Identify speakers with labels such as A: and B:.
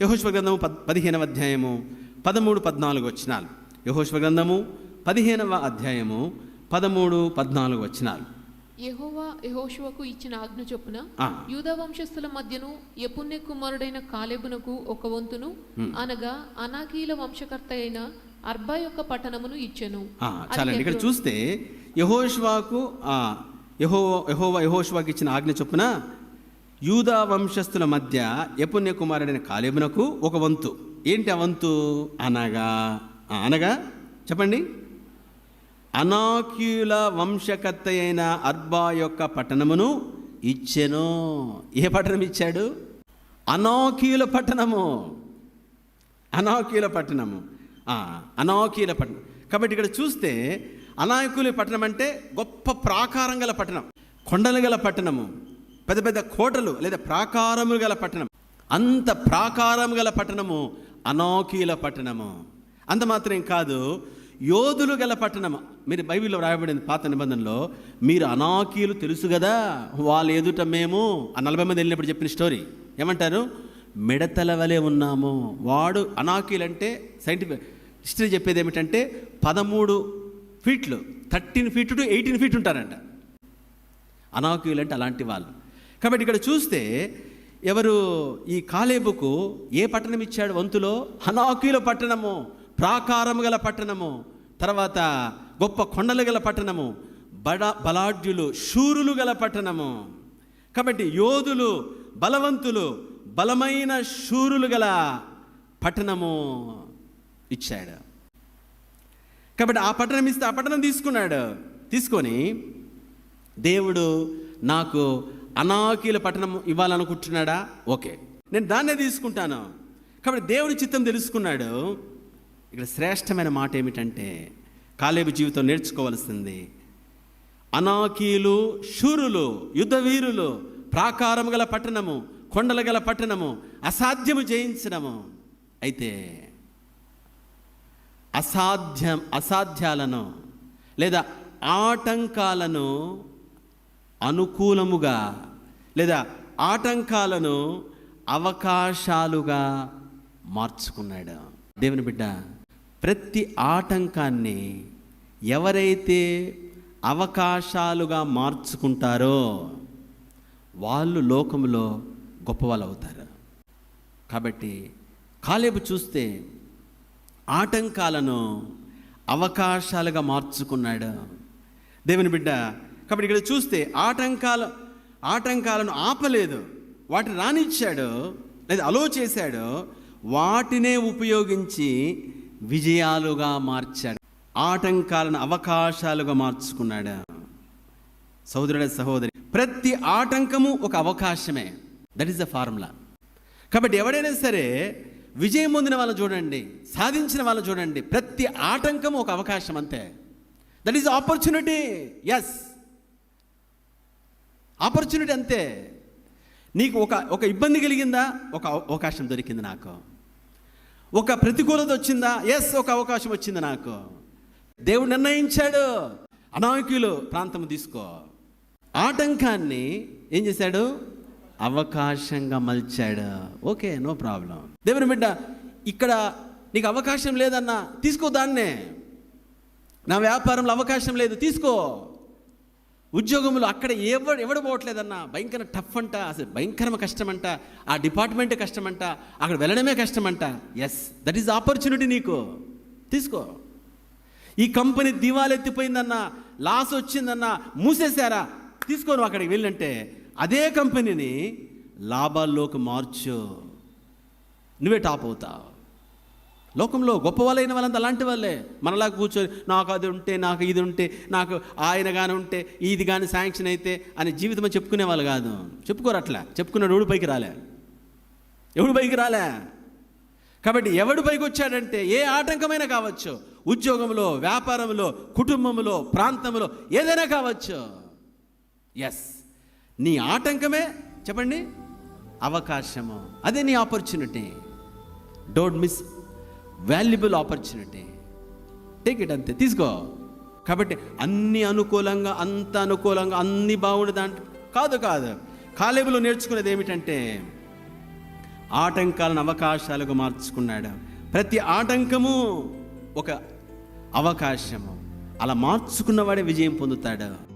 A: యహోష్వ గ్రంథము పద్ పదిహేనవ అధ్యాయము పదమూడు పద్నాలుగు వచనాలు. యహోష్వ గ్రంథము పదిహేనవ అధ్యాయము పదమూడు పద్నాలుగు వచనాలు.
B: యెహోవా యెహోషువకు ఇచ్చిన ఆజ్ఞ చొప్పున. యూదా వంశస్థుల మధ్యను యపుణ్య కుమారుడైన కాలేబునకు ఒక వంతును అనగా అనాకీల వంశకర్త అయిన అర్బా యొక్క పట్టణమును ఇచ్చెను.
A: చాలండి. ఇక్కడ చూస్తే యహోష్వాకు యహో యహోవా యహోష్వాకి ఇచ్చిన ఆజ్ఞ చొప్పున యూదా వంశస్థుల మధ్య యపుణ్య కుమారుడైన కాలేబునకు ఒక వంతు. ఏంటి ఆ వంతు? అనగా అనగా చెప్పండి. అనాక్యుల వంశకర్త అయిన అర్బా యొక్క పట్టణమును ఇచ్చెను. ఏ పట్టణం ఇచ్చాడు? అనాకీయుల పట్టణము. అనాకీయుల పట్టణము. ఆ, పట్టణం. కాబట్టి ఇక్కడ చూస్తే అనాయకుల పట్టణం అంటే గొప్ప ప్రాకారం గల పట్టణం. కొండలు గల పట్టణము. పెద్ద పెద్ద కోటలు లేదా ప్రాకారములు గల పట్టణం. అంత ప్రాకారం గల పట్టణము అనాకీయుల పట్టణము. అంత మాత్రం కాదు యోధులు గల పట్టణము. మీరు బైబిల్లో రాయబడింది పాత నిబంధనలో మీరు అనాకీలు తెలుసు కదా వాళ్ళు ఎదుట మేము ఆ నలభై మంది వెళ్ళినప్పుడు చెప్పిన స్టోరీ. ఏమంటారు? మిడతల వలె ఉన్నాము. వాడు అనాకీలు అంటే సైంటిఫిక్ హిస్టరీ చెప్పేది ఏమిటంటే పదమూడు ఫీట్లు thirteen feet to eighteen feet ఉంటారంట. అనాకీలు అంటే అలాంటి వాళ్ళు. కాబట్టి ఇక్కడ చూస్తే ఎవరు ఈ కాలేబుకు ఏ పట్టణం ఇచ్చాడు వంతులో? హనాకీల పట్టణము ప్రాకారము గల పట్టణము తర్వాత గొప్ప కొండలు గల పట్టణము బడ బలాఢ్యులు శూరులు గల పట్టణము. కాబట్టి యోధులు బలవంతులు బలమైన శూరులు గల పట్టణము ఇచ్చాడు. కాబట్టి ఆ పట్టణం ఇస్తే ఆ పట్టణం తీసుకున్నాడు. తీసుకొని దేవుడు నాకు అనాకీల పట్టణం ఇవ్వాలనుకుంటున్నాడా? ఓకే. నేను దాన్నే తీసుకుంటాను. కాబట్టి దేవుడి చిత్తం తెలుసుకున్నాడు. ఇక్కడ శ్రేష్టమైన మాట ఏమిటంటే కాలేబు జీవితం నేర్చుకోవాల్సింది. అనాకీలు శూరులు యుద్ధవీరులు ప్రాకారం గల పట్టణము కొండల గల పట్టణము అసాధ్యము జయించడము. అయితే అసాధ్యం అసాధ్యాలను లేదా ఆటంకాలను అనుకూలముగా లేదా ఆటంకాలను అవకాశాలుగా మార్చుకున్నాడు. దేవుని బిడ్డ ప్రతి ఆటంకాన్ని ఎవరైతే అవకాశాలుగా మార్చుకుంటారో వాళ్ళు లోకంలో గొప్పవాళ్ళు అవుతారు కాబట్టి కాలేబు చూస్తే ఆటంకాలను అవకాశాలుగా మార్చుకున్నాడు. దేవుని బిడ్డ కాబట్టి ఇక్కడ చూస్తే ఆటంకాల ఆటంకాలను ఆపలేదు. వాటిని రానిచ్చాడు లేదా అలో చేశాడు వాటినే ఉపయోగించి విజయాలుగా మార్చాడు. ఆటంకాలను అవకాశాలుగా మార్చుకున్నాడు. సోదరుడ సహోదరి ప్రతి ఆటంకము ఒక అవకాశమే. దట్ ఈస్ ద ఫార్ములా కాబట్టి ఎవడైనా సరే విజయం పొందిన వాళ్ళు చూడండి సాధించిన వాళ్ళు చూడండి ప్రతి ఆటంకము ఒక అవకాశం అంతే. That is opportunity yes opportunity అంతే. నీకు ఒక ఒక ఇబ్బంది కలిగిందా? ఒక అవకాశం దొరికింది నాకు. ఒక ప్రతికూలత వచ్చిందా? ఎస్ ఒక అవకాశం వచ్చింది నాకు. దేవుడు నిర్ణయించాడు. అనాయకులు ప్రాంతం తీసుకో. ఆటంకాన్ని ఏం చేశాడు? అవకాశంగా మలిచాడు. Okay no problem. దేవుని బిడ్డ ఇక్కడ నీకు అవకాశం లేదన్నా తీసుకో దాన్నే. నా వ్యాపారంలో అవకాశం లేదు తీసుకో. ఉద్యోగంలో అక్కడ ఎవడు ఎవడు పోవట్లేదన్నా భయంకర టఫ్ అంట అసలు భయంకరమ కష్టమంట ఆ డిపార్ట్మెంట్ కష్టమంట అక్కడ వెళ్ళడమే కష్టమంట. ఎస్ దట్ ఈస్ ఆపర్చునిటీ నీకు. తీసుకో. ఈ కంపెనీ దివాలెత్తిపోయిందన్న లాస్ వచ్చిందన్నా మూసేశారా? తీసుకోను అక్కడికి వెళ్ళంటే. అదే కంపెనీని లాభాల్లోకి మార్చు. నువ్వే టాప్ అవుతావు. లోకంలో గొప్ప వాళ్ళైన వాళ్ళంతా అలాంటి వాళ్ళే. మనలా కూర్చొని నాకు అది ఉంటే నాకు ఇది ఉంటే నాకు ఆయన కానీ ఉంటే ఇది కానీ శాంక్షన్ అయితే అని జీవితం చెప్పుకునే వాళ్ళు కాదు. చెప్పుకోరు అట్లా. చెప్పుకున్నాడు ఎవడు పైకి రాలే? ఎవడు పైకి రాలే? కాబట్టి ఎవడు పైకి వచ్చాడంటే ఏ ఆటంకమైనా కావచ్చు. ఉద్యోగంలో వ్యాపారంలో కుటుంబంలో ప్రాంతంలో ఏదైనా కావచ్చు. ఎస్ నీ ఆటంకమే చెప్పండి అవకాశము. అదే నీ opportunity don't miss valuable opportunity take it అంతే తీసుకో. కాబట్టి అన్ని అనుకూలంగా అంత అనుకూలంగా అన్ని బాగుండు దాంట్లో కాదు కాదు. కాలేబులో నేర్చుకునేది ఏమిటంటే ఆటంకాలను అవకాశాలుగా మార్చుకున్నాడు. ప్రతి ఆటంకము ఒక అవకాశము. అలా మార్చుకున్నవాడే విజయం పొందుతాడు.